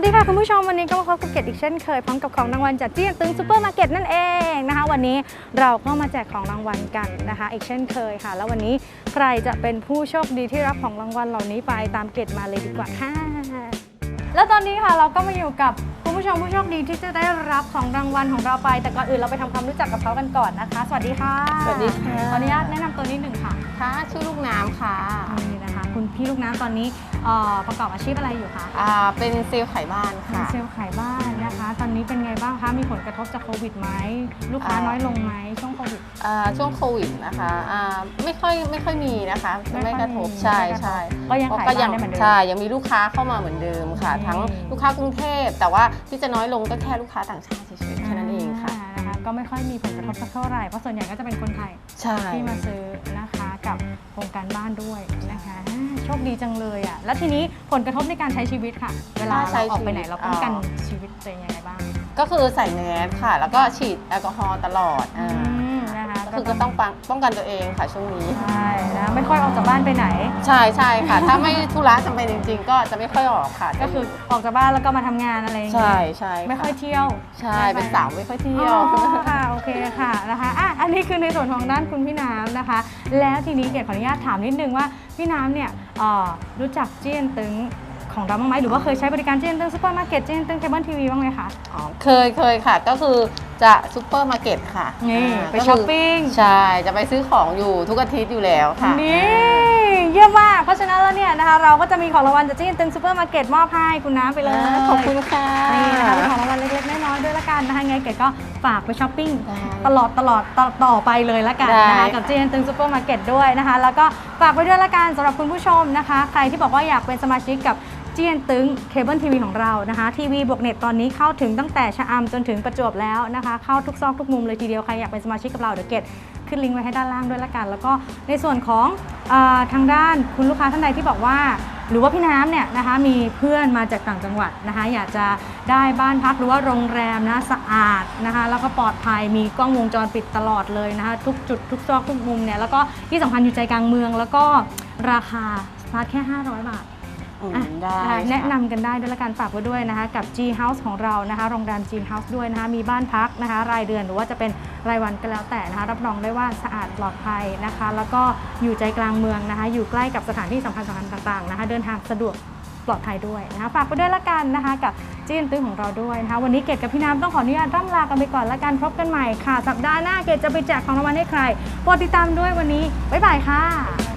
วัสดีค่ะคุณผู้ชมวันนี้ก็มาพบกับเกดอีกเช่นเคยพร้อมกับของรางวัลจากเจี้ยงตึงซูเปอร์มาร์เก็ตนั่นเองนะคะ วันนี้เราก็มาแจกของรางวัลกันนะคะ อีกเช่นเคยค่ะ แล้ววันนี้ใครจะเป็นผู้โชคดีที่รับของรางวัลเหล่านี้ไปตามเกดมาเลยดีกว่าค่ะ แล้วตอนนี้ค่ะเราก็มาอยู่กับ คุณผู้ชมผู้โชคดีที่จะได้รับของรางวัลของเราไป แต่ก่อนอื่นเราไปทำความรู้จักกับเขากันก่อนนะคะ สวัสดีค่ะสวัสดีค่ะ ขออนุญาตแนะนำตัวนิดหนึ่งค่ะค่ะชื่อลูกน้ำค่ะนี่นะคะ คุณพี่ลูกน้ำตอนนี้เอ่อประกอบอาชีพอะไรอยู่คะอ่าเป็นเซลล์ไขบ้านเป็นค่ะ เซลล์ขายบ้านนะคะ ตอนนี้เป็นไงบ้างคะ มีผลกระทบจากโควิดไหมลูกค้าอ่าน้อยลงไหมช่วงโควิด อ่าช่วงโควิดนะคะอ่าไม่ค่อยไม่ค่อยมีนะคะไม่ไม่ค่อยกระทบมีใช่ไม่กระทบใช่ก็ยังขายบ้านได้เหมือนเดิม ใช่ยังมีลูกค้าเข้ามาเหมือนเดิมค่ะอืมทั้งลูกค้ากรุงเทพ แต่ว่าที่จะน้อยลงก็แค่ลูกค้าต่างชาติเฉยๆแค่นั้นเองค่ะานะคะก็ไม่ค่อยมีผลกระทบสักเท่าไหร่ เพราะส่วนใหญ่ก็จะเป็นคนไทยใช่ ที่มาซื้อนะคะกับโค รงการบ้านด้วยนะคะอ่าโชคดีจังเลยอะแล้วทีนี้ผลกระทบในการใช้ชีวิตค่ะ เวลาเราออกไปไหนเราป้องกันชีวิตตัวเองยังไงบ้าง ก็คือใส่แมสค่ะ แล้วก็ฉีดแอลกอฮอล์ตลอดอ่า คะก็คือก็ต้องป้องป้องกันตัวเองค่ะช่วงนี้ ใช่นะไม่ค่อยออกจากบ้านไปไหน ใช่ใช่ค่ะ ถ้าไม่ธุระจำเป็นจริง ๆ ก็จะไม่ค่อยออกค่ะก็คือออกจากบ้านแล้วก็มาทำงานอะไรอย่างใช่เงี้ยใช่ะไม่ค่อยเที่ยวใช่เป็นไปสาวไม่ค่อยเที่ยว อ๋อค่ะโอเคค่ะนะคะอะอันนี้คือในส่วนของด้านคุณพี่น้ำนะคะ แล้วทีนี้เกดขออนุญาตถามนิดนึงว่าพี่น้ำเนี่ยเอ่อรู้จักเจียนตึง ของเราบ้างไหมหรือว่าเคยใช้บริการเจียนตึงซูเปอร์มาร์เก็ตเจียนตึงเคเบิลทีวีบ้างไหมคะ อ๋อเคยเคยค่ะ ก็คือจะซูเปอร์มาร์เก็ตค่ะนี่อ่าไปก็คืช้อปปิ้ง ใช่ จะไปซื้อของอยู่ทุกอาทิตย์อยู่แล้วค่ะ นี่เยี่ยมมากเพราะฉะนั้นแล้วเนี่ยนะคะเราก็จะมีของรางวัลจากเจียนตึงซูเปอร์มาร์เก็ตมอบให้คุณน้ำไปเลยอ่าขอบคุณค่ะนี่นะคะเป็นของรางวัล นนะคะไงเกดก็ฝากไปช้อปปิ้งได้ตลอดตลอดต่อต่อไปเลยละกันนะคะได้กับเจนตึงซูเปอร์มาร์เก็ตด้วยนะคะ แล้วก็ฝากไว้ด้วยละกันสำหรับคุณผู้ชมนะคะ ใครที่บอกว่าอยากเป็นสมาชิกกับเจียนตึงเคเบิลทีวีของเรานะคะทีวีบวกเน็ตตอนนี้เข้าถึงตั้งแต่ชะอำจนถึงประจวบแล้วนะคะ เข้าทุกซอกทุกมุมเลยทีเดียวใครอยากเป็นสมาชิกกับเราเดี๋ยวเกดขึ้นลิงก์ไว้ให้ด้านล่างด้วยละกัน แล้วก็ในส่วนของอาทางด้านคุณลูกค้าท่านใดที่บอกว่า หรือว่าพี่น้ำเนี่ยนะคะมีเพื่อนมาจากต่างจังหวัดนะคะ อยากจะได้บ้านพักหรือว่าโรงแรมนะสะอาดนะคะ แล้วก็ปลอดภัยมีกล้องวงจรปิดตลอดเลยนะคะ ทุกจุดทุกซอกทุกมุมเนี่ยแล้วก็ที่สำคัญอยู่ใจกลางเมือง แล้วก็ราคาสตาร์ทแค่ 500 บาทอืมอะ ได้นะคะค่ะแนะนำกันได้ด้วยละกันฝากไว้ด้วยนะคะ กับ G House ของเรานะคะ โรงแรม G House ด้วยนะคะ มีบ้านพักนะคะ รายเดือนหรือว่าจะเป็นรายวันก็แล้วแต่นะคะ รับรองได้ว่าสะอาดปลอดภัยนะคะ แล้วก็อยู่ใจกลางเมืองนะคะ อยู่ใกล้กับสถานที่สำคัญสำคัญต่างๆนะคะ เดินทางสะดวกปลอดภัยด้วยนะคะ ฝากไปด้วยละกันนะคะ กับจีนตื้อของเราด้วยนะคะ วันนี้เกดกับพี่น้ำต้องขออนุญาตร่ำลากันไปก่อนละกันพบกันใหม่ค่ะ สัปดาห์หน้าเกดจะไปแจกของรางวัลให้ใครโปรดติดตามด้วยวันนี้บ๊ายบายค่ะ